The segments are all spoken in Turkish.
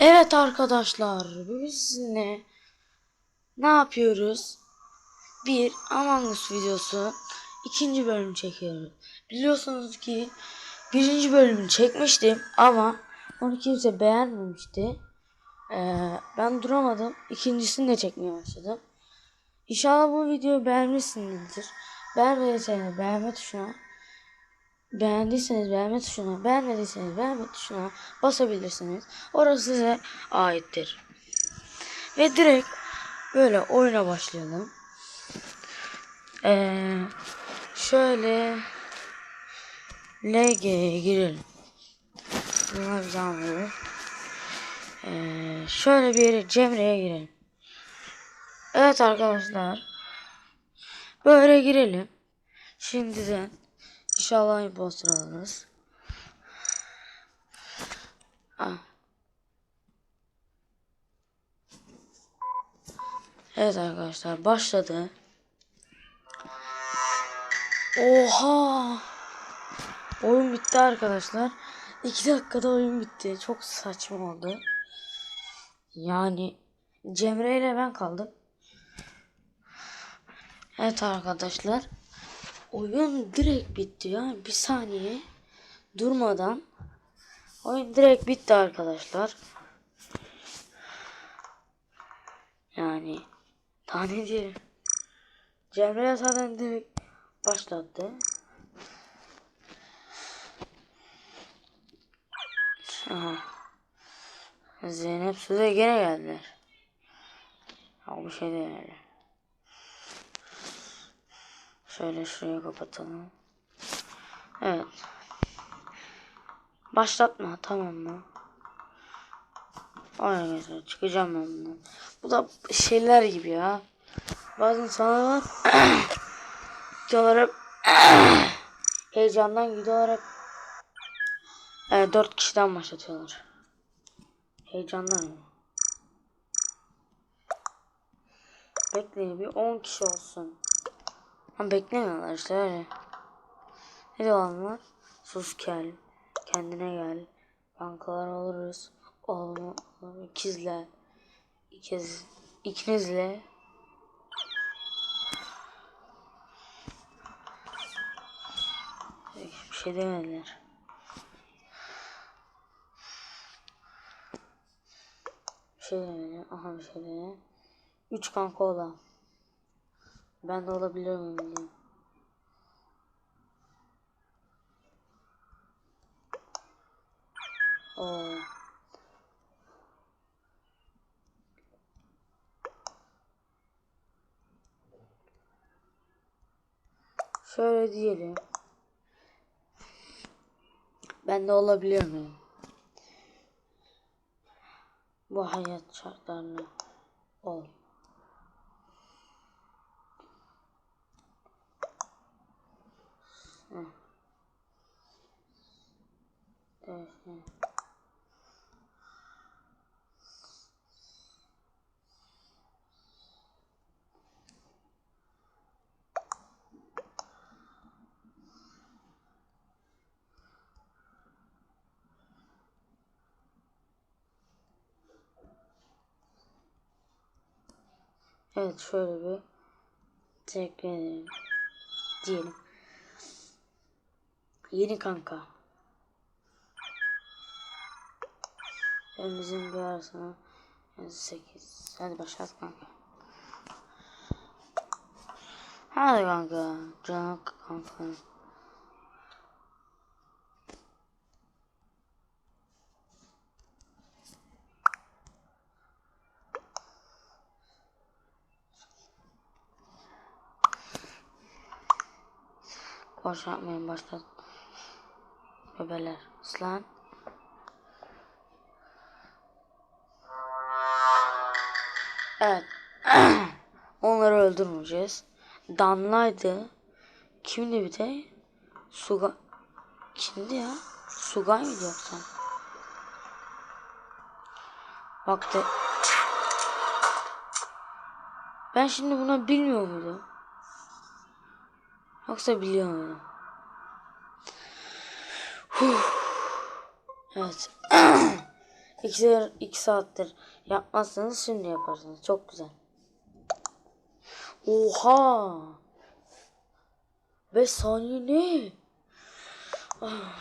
Evet arkadaşlar bugün sizinle ne yapıyoruz? Bir Among Us videosu ikinci bölüm çekiyoruz. Biliyorsunuz ki birinci bölümünü çekmiştim ama onu kimse beğenmemişti. Ee, ben duramadım. İkincisini de çekmeye başladım. İnşallah bu videoyu beğenmişsinizdir. Beğenmediyseniz beğenme tuşuna Beğendiyseniz beğenme tuşuna, beğenmediyseniz beğenme tuşuna basabilirsiniz. Orası size aittir. Ve direkt böyle oyuna başlayalım. Ee, şöyle LG'ye girelim. Bir zaman verelim. Ee, şöyle bir yere Cemre'ye girelim. Evet arkadaşlar. Böyle girelim. Şimdiden İnşallah imposter alırız. Ah. Evet arkadaşlar başladı. Oha! Oyun bitti arkadaşlar. 2 dakikada oyun bitti. Çok saçma oldu. Yani Cemre ile ben kaldım. Evet arkadaşlar. Oyun direkt bitti ya. Bir saniye durmadan oyun direkt bitti arkadaşlar. Yani daha ne diyelim. Cemre zaten direkt başlattı. Aha. Zeynep Sude gene geldiler. Ya bir şey değil. Şöyle şuraya kapatalım. Evet. Başlatma tamam mı? Arkadaşlar çıkacağım ben bundan. Bu da şeyler gibi ya. Bazı insanlar hep heyecandan hep. Evet, dört kişiden başlatıyorlar. Heyecandan ya. Bekleyin bir 10 kişi olsun. Ama beklemiyorlar işte öyle. Ne diyorlar? Sus gel. Kendine gel. Bankalar alırız. Olma. ikizle. İkiz. ikinizle. Bir şey demediler. Bir şey demediler. Aha bir şey demediler. Üç kanka olan. Ben de olabilir miyim bilmiyorum. Oo. Şöyle diyelim. Ben de olabiliyor muyum? Bu hayat şartlarına ol. Evet, şöyle bir tekrar edelim. Diyelim. Yeni kanka. Elimizin bir arasına 8. Hadi başlat kanka. Hadi kanka. Canım kanka. Boş yapmayın başlat. Bebeler. Islan. Evet. Onları öldürmeyeceğiz. Danlaydı. Kimdi bir de? Suga. Kimdi ya? Sugay mıydı yoksa? Bak de. Ben şimdi buna bilmiyor muydum? Yoksa biliyor muydum? Huh. Evet. İki, iki saattir yapmazsanız şimdi yaparsınız. Çok güzel. Oha! 5 saniye ne? Ah,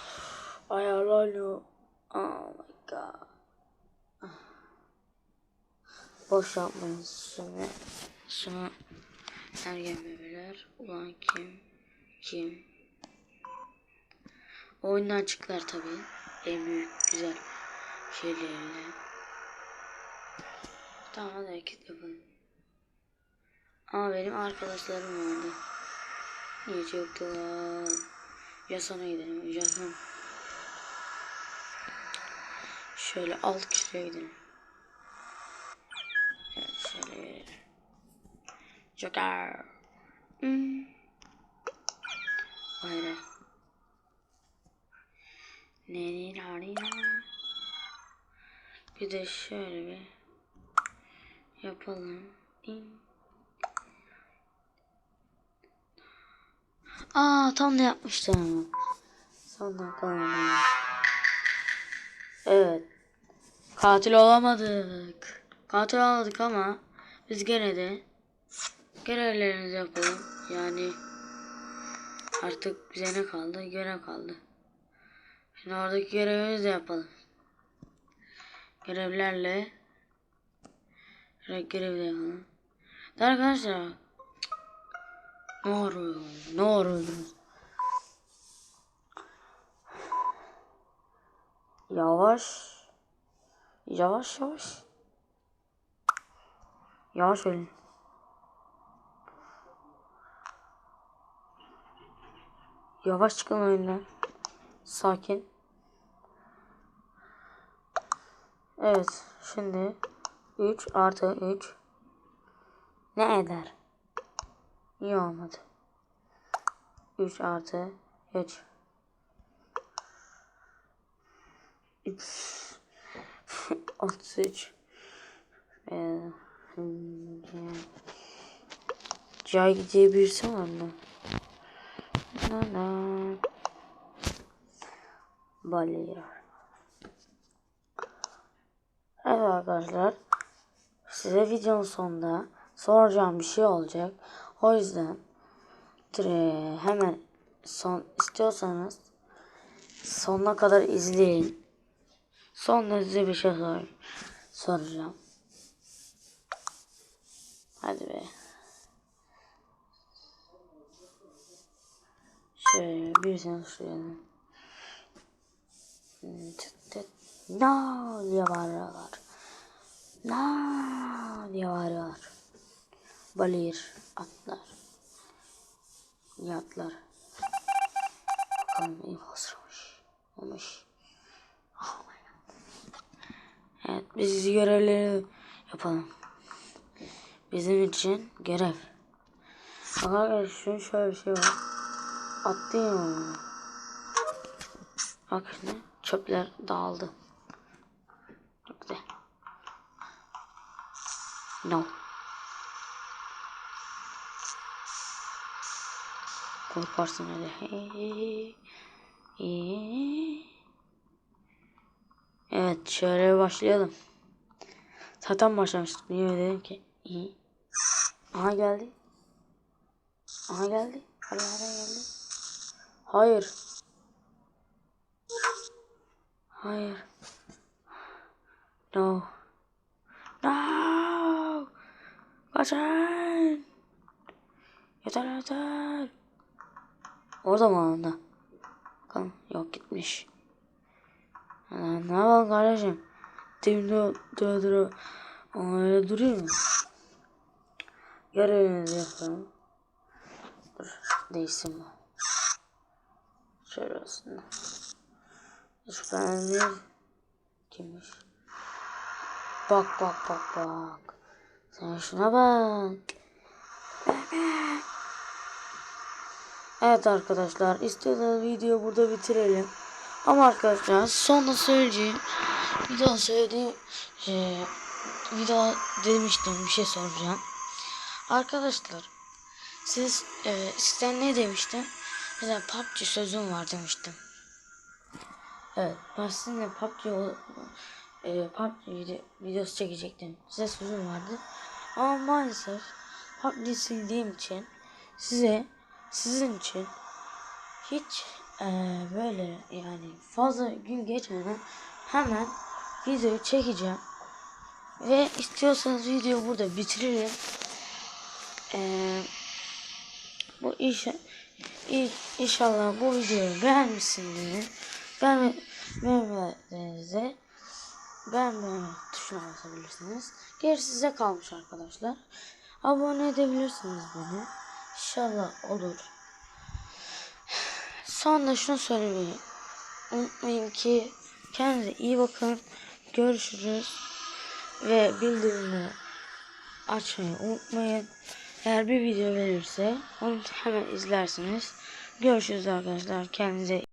Ayarlanıyor. Oh my god. Ah. Boş yapmayın şimdi. Şunu ergen bebeler. Ulan kim? Kim? Oyundan çıktılar tabii. En büyük güzel şeylerle. Tamam hadi hareket yapalım. Ama benim arkadaşlarım vardı. Niye çöktüler? Yasana gidelim. Yasan. Şöyle alt kişiye gidelim. Evet şöyle. Joker. Hmm. Hayır. Ne ne ne ne Bir de şöyle bir yapalım. Aa tam ne yapmıştım. Son dakika. Evet. Katil olamadık. Katil olamadık ama biz gene de görevlerimizi yapalım. Yani artık bize ne kaldı? Görev kaldı. Şimdi oradaki görevimizi de yapalım. Görevlerle görev de yapalım. Arkadaşlar ne oluyor? Ne? Yavaş. Yavaş yavaş. Yavaş olun. Yavaş çıkın oyundan. Sakin. Evet. Şimdi 3 artı 3 ne eder? İyi olmadı. 3 artı 3 3 33 ee, Cay diye birisi var mı? La la. Balir. Evet arkadaşlar. Size videonun sonunda soracağım bir şey olacak. O yüzden hemen son istiyorsanız sonuna kadar izleyin. Sonra size bir şey sor soracağım. Hadi be. Şöyle bir sen şuraya. No diye bağırıyorlar. No diye bağırıyorlar. Balir, atlar. Yatlar. Bakalım basılmış. Olmuş. Oh my god. Evet biz görevleri yapalım. Bizim için görev. Arkadaşlar şu şöyle bir şey var. Attım onu. Bak şimdi çöpler dağıldı. Çok güzel. No. Korkarsın öyle. Evet şöyle başlayalım. Zaten başlamıştık. Niye öyle dedim ki? İyi. Aha geldi. Aha geldi. Allah'a geldi. Hayır. Hayır. No. No. Kaçın. Yeter yeter. Orada mı? Bakalım. Yok gitmiş. Ne yapalım kardeşim? Dibimde dura dura. Öyle duruyor mu? Görevimizi yapalım. Dur. Değişsin bu. Şöyle olsun. Şüphelenir. Kimmiş? Bak bak bak bak. Sen şuna bak. Evet arkadaşlar istiyorsanız videoyu burada bitirelim. Ama arkadaşlar sonunda söyleyeceğim video söylediğim şey, video demiştim bir şey soracağım. Arkadaşlar siz e, sizden ne demiştim? Mesela PUBG sözüm var demiştim. Evet ben sizinle PUBG e, PUBG video, videosu çekecektim. Size sözüm vardı. Ama maalesef PUBG sildiğim için size sizin için hiç e, böyle yani fazla gün geçmeden hemen videoyu çekeceğim. Ve istiyorsanız videoyu burada bitiririm. Eee bu iş inşallah bu videoyu beğenmişsinizdir. Beğenmediğinizde beğenme tuşuna basabilirsiniz. Gerisi size kalmış arkadaşlar. Abone edebilirsiniz beni. İnşallah olur. Son da şunu söylemeyi unutmayın ki kendinize iyi bakın. Görüşürüz. Ve bildirimleri açmayı unutmayın. Eğer bir video verirse onu hemen izlersiniz. Görüşürüz arkadaşlar. Kendinize